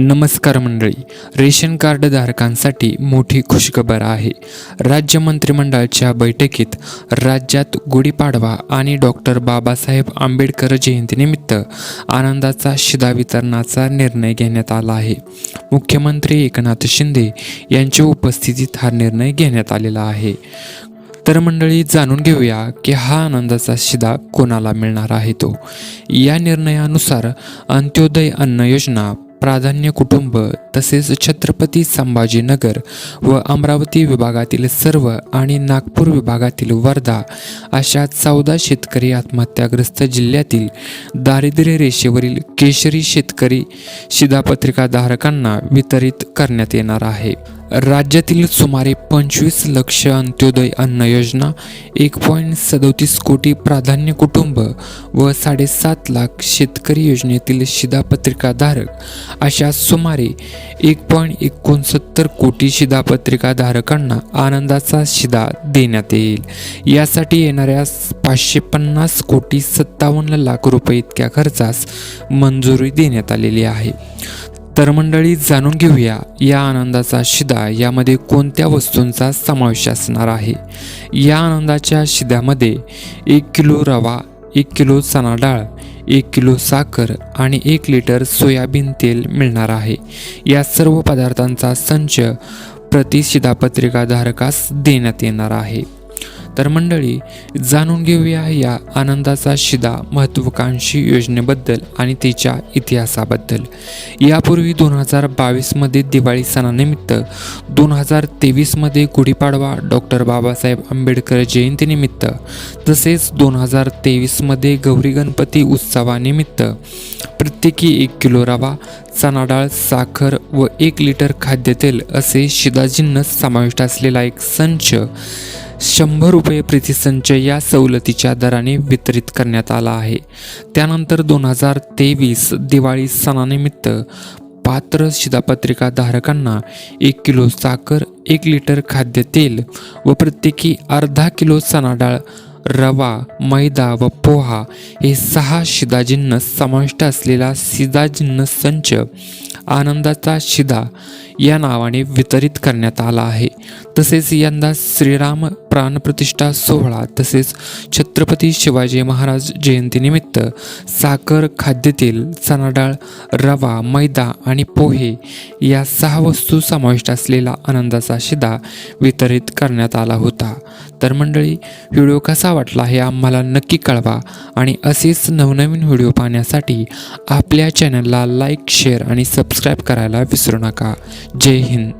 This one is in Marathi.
नमस्कार मंडळी. रेशन कार्ड धारकांसाठी मोठी खुशखबर आहे. राज्य मंत्रिमंडळाच्या बैठकीत राज्यात गुढीपाडवा आणि डॉक्टर बाबासाहेब आंबेडकर जयंतीनिमित्त आनंदाचा शिदा वितरणाचा निर्णय घेण्यात आला आहे. मुख्यमंत्री एकनाथ शिंदे यांच्या उपस्थितीत हा निर्णय घेण्यात आलेला आहे. तर मंडळी जाणून घेऊया की हा आनंदाचा शिदा कोणाला मिळणार आहे तो. या निर्णयानुसार अंत्योदय अन्न योजना प्राधान्य कुटुंब तसेच छत्रपती संभाजीनगर व अमरावती विभागातील सर्व आणि नागपूर विभागातील वर्धा अशा चौदा शेतकरी आत्महत्याग्रस्त जिल्ह्यातील दारिद्र्य रेषेवरील केशरी शेतकरी शिधापत्रिका धारकांना वितरित करण्यात येणार आहे. राज्यातील सुमारे पंचवीस लक्ष अंत्योदय अन्न योजना एक पॉईंट सदोतीस कोटी प्राधान्य कुटुंब व साडेसात लाख शेतकरी योजनेतील शिधापत्रिकाधारक अशा सुमारे एक पॉईंट एकोणसत्तर कोटी शिधापत्रिकाधारकांना आनंदाचा शिधा देण्यात येईल. यासाठी येणाऱ्या पाचशे पन्नास कोटी सत्तावन्न लाख रुपये इतक्या खर्चास मंजुरी देण्यात आलेली आहे. तर मंडळी जाणून घेऊया या आनंदाचा शिदा यामध्ये कोणत्या वस्तूंचा समावेश असणार आहे. या आनंदाच्या शिद्यामध्ये एक किलो रवा एक किलो चणा डाळ एक किलो साखर आणि एक लिटर सोयाबीन तेल मिळणार आहे. या सर्व पदार्थांचा संच प्रति शिधापत्रिकाधारकास देण्यात येणार आहे. तर मंडळी जाणून घेऊया या आनंदाचा शिदा महत्त्वाकांक्षी योजनेबद्दल आणि तिच्या इतिहासाबद्दल. यापूर्वी दोन हजार बावीसमध्ये दिवाळी सणानिमित्त दोन हजार तेवीसमध्ये गुढीपाडवा डॉक्टर बाबासाहेब आंबेडकर जयंतीनिमित्त तसेच दोन हजार तेवीसमध्ये गौरी गणपती उत्सवानिमित्त प्रत्येकी एक किलो रवा चणा डाळ साखर व एक लिटर खाद्यतेल असे शिदाजिन्नस समाविष्ट असलेला एक संच शंभर रुपये प्रतिसंच या सवलतीच्या दराने वितरित करण्यात आला आहे. त्यानंतर दोन हजार तेवीस दिवाळी सणानिमित्त पात्र शिधापत्रिका धारकांना एक किलो साखर एक लिटर खाद्यतेल व प्रत्येकी अर्धा किलो चणा डाळ रवा मैदा व पोहा हे सहा शिदाजिन्नस समाविष्ट असलेला शिदाजिन्नस संच आनंदाचा शिदा या नावाने वितरित करण्यात आला आहे. तसेच यंदा श्रीराम प्राणप्रतिष्ठा सोहळा तसेच छत्रपती शिवाजी महाराज जयंतीनिमित्त साखर खाद्यतेल चणाडाळ रवा मैदा आणि पोहे या सहा वस्तू समाविष्ट असलेला आनंदाचा शिदा वितरित करण्यात आला होता. तर मंडळी व्हिडिओ कसा वाटला हे आम्हाला नक्की कळवा आणि असेच नवनवीन व्हिडिओ पाहण्यासाठी आपल्या चॅनलला लाईक शेअर आणि सबस्क्राईब करायला विसरू नका. जय हिंद.